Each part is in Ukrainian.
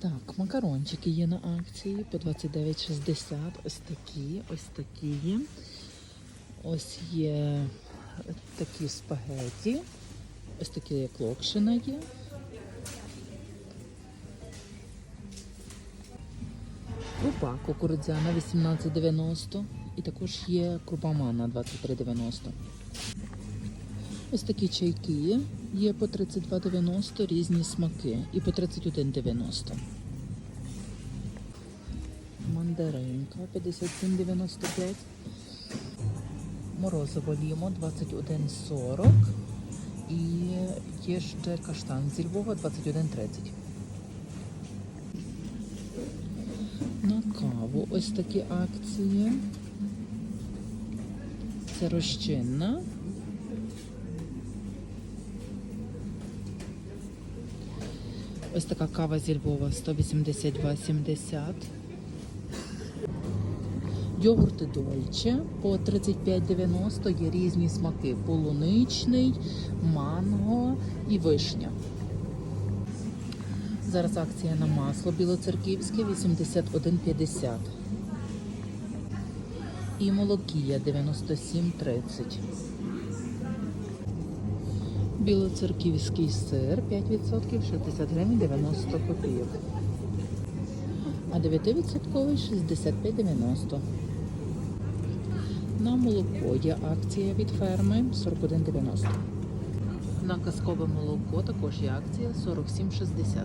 Так, макарончики є на акції по 29,60. Ось такі, ось такі є. Ось є такі спагеті. Ось такі як локшина є. Крупа кукурудзяна 18,90 і також є крупа манна 23,90. Ось такі чайки є по 32,90 різні смаки і по 31,90. Мандаринка 57,95. Морозиво лімо 21,40. І є ще каштан зі Львова 21,30. На каву ось такі акції. Це розчинна. Ось така кава зі Львова 182,70. Йогурти Дольче по 35,90 є різні смаки: полуничний, манго і вишня. Зараз акція на масло білоцерківське 81,50. І молокія 97,30. Білоцерківський сир 5%, 60 гривень 90 копійок. А 9% 65,90. На молоко є акція від ферми 41,90. На казкове молоко також є акція 47,60.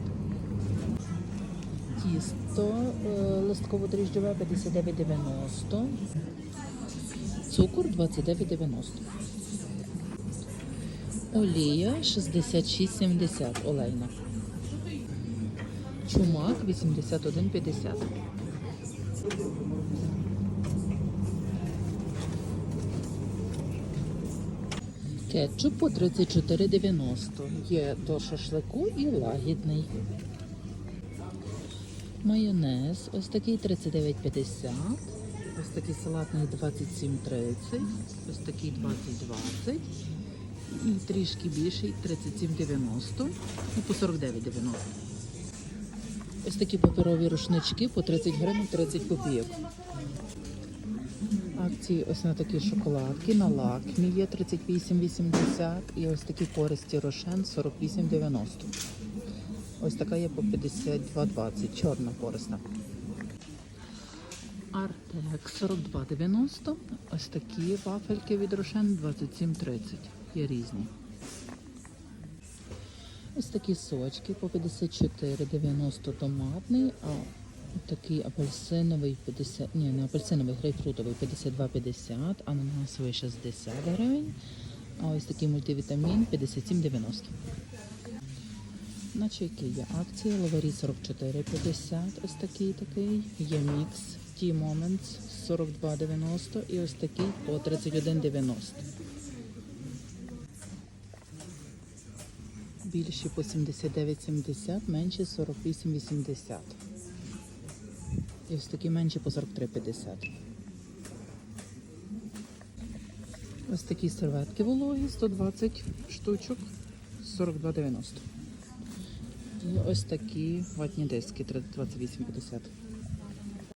Тісто е, листково-дріжджове 59,90. Цукор 29,90. Олія 66,70 олейна. Чумак 81,50. Кетчуп по 34,90. Є до шашлику і лагідний. Майонез ось такий 39,50. Ось такий салатний 27,30. Ось такий 20,20. І трішки більший 37,90 і по 49,90. Ось такі паперові рушнички по 30 гривень 30 копійок. Акції ось на такі шоколадки на лакмі є 38,80 і ось такі користі рошен 48,90. Ось така є по 52,20, чорна корисна. Артек 42,90. Ось такі вафельки від рошен 27,30. Є різні. Ось такі сочки по 54,90 томатний, а такий апельсиновий 50, ні, не апельсиновий, грейпфрутовий 52,50, ананасовий 60 гривень, а ось такий мультивітамін 57,90. На чайки є акція, лаварі 44,50, ось такий такий, є мікс, Ті Moments 42,90 і ось такий по 31,90. Більші по 79,70, менші 48,80. І ось такі менші по 43,50. Ось такі серветки вологі 120 штучок 42,90. І ось такі ватні диски 28,50.